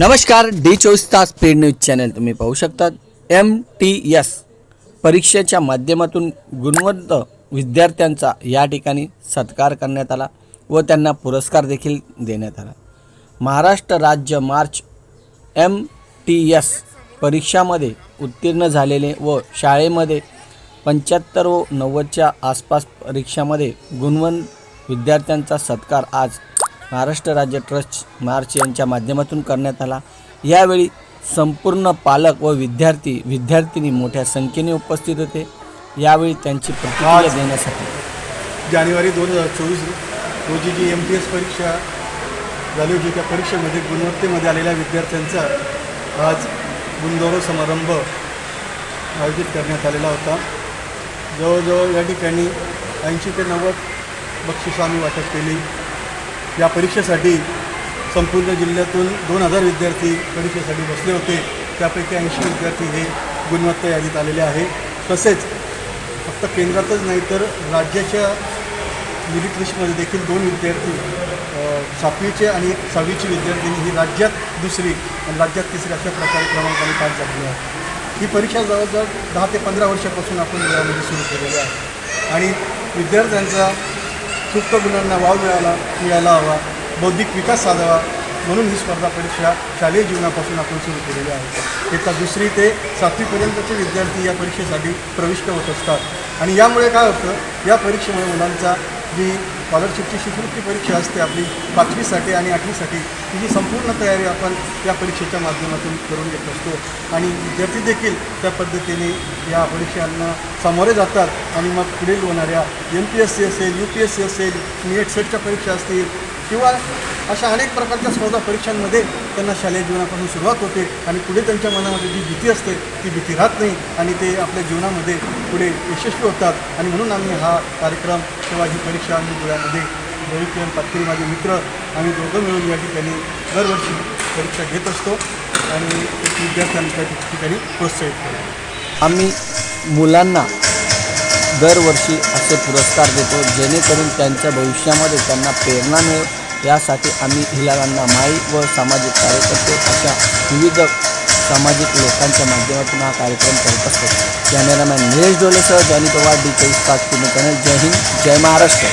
नमस्कार डी चोवीस तास पेड न्यूज चॅनल तुम्ही पाहू शकतात. एम टी एस परीक्षेच्या माध्यमातून गुणवंत विद्यार्थ्यांचा या ठिकाणी सत्कार करण्यात आला व त्यांना पुरस्कार देखील देण्यात आला. महाराष्ट्र राज्य मार्च एम टी एस परीक्षामध्ये उत्तीर्ण झालेले व शाळेमध्ये पंच्याहत्तर व नव्वदच्या आसपास परीक्षामध्ये गुणवंत विद्यार्थ्यांचा सत्कार आज महाराष्ट्र राज्य ट्रस्ट मार्च यांच्या माध्यमातून करण्यात आला. यावेळी संपूर्ण पालक व विद्यार्थी विद्यार्थिनी मोठ्या संख्येने उपस्थित होते. यावेळी त्यांची प्रतिक्रिया देण्यासाठी. जानेवारी दोन हजार चोवीस रोजी जी एम टी एस परीक्षा झाली होती त्या परीक्षेमध्ये गुणवत्तेमध्ये आलेल्या विद्यार्थ्यांचा आज गुणगौरव समारंभ आयोजित करण्यात आलेला होता. जवळजवळ या ठिकाणी ऐंशी ते नव्वद बक्षिसं आम्ही वाटप केली. या परीक्षेसाठी संपूर्ण जिल्ह्यातून दोन हजार विद्यार्थी परीक्षेसाठी बसले होते. त्यापैकी ऐंशी विद्यार्थी हे गुणवत्ता यादीत आलेले आहे. तसेच फक्त केंद्रातच नाही तर राज्याच्या मिरिट लिस्टमध्ये देखील दोन विद्यार्थी सातवीचे आणि एक सहावीची विद्यार्थिनी ही राज्यात दुसरी आणि राज्यात तिसरी अशा प्रकारे क्रमांकाने पास झालेली आहे. ही परीक्षा जवळजवळ दहा ते पंधरा वर्षापासून आपण यामध्ये सुरू केलेली आहे. आणि विद्यार्थ्यांचा सुप्त गुणांना वाव मिळाला मिळायला हवा. बौद्धिक विकास साधावा म्हणून ही स्पर्धा परीक्षा शालेय जीवनापासून आपण सुरू केलेली आहे. इयत्ता दुसरी ते सातवीपर्यंतचे विद्यार्थी या परीक्षेसाठी प्रविष्ट होत असतात. आणि यामुळे काय होतं? या परीक्षेमुळे मुलांचा जी स्कॉलरशिपची शिष्यवृत्ती परीक्षा असते आपली पाचवीसाठी आणि आठवीसाठी. तिची संपूर्ण तयारी आपण या परीक्षेच्या माध्यमातून करून घेत असतो. आणि विद्यार्थी देखील त्या पद्धतीने या परीक्षांना सामोरे जातात आणि मग पुढील होणाऱ्या एम पी एस सी असेल यू पी एस सी असेल नेट सेटच्या परीक्षा असतील किंवा अशा अनेक प्रकारच्या स्पर्धा परीक्षांमध्ये त्यांना शालेय जीवनापासून सुरुवात होते आणि पुढे त्यांच्या मनामध्ये जी भीती असते ती भीती राहत नाही आणि ते आपल्या जीवनामध्ये पुढे यशस्वी होतात. आणि म्हणून आम्ही हा कार्यक्रम किंवा ही परीक्षा आम्ही धुळ्यामध्ये रविकिरण पाटील माझे मित्र आम्ही दोघं मिळून या ठिकाणी दरवर्षी परीक्षा घेत असतो आणि एक विद्यार्थ्यांना त्या ठिकाणी प्रोत्साहित करतो. आम्ही मुलांना दरवर्षी असे पुरस्कार देतो जेणेकरून त्यांच्या भविष्यामध्ये त्यांना प्रेरणा मिळेल. यासाठी आम्ही हिलारांना माई व सामाजिक कार्यकर्ते अशा विविध सामाजिक लोकांच्या माध्यमातून हा कार्यक्रम करत असतो. कॅमेरामॅन निलेश डोलेसह जॉनी पवार डी चोवीस तास पूर्ण चॅनल जय हिंद जय महाराष्ट्र.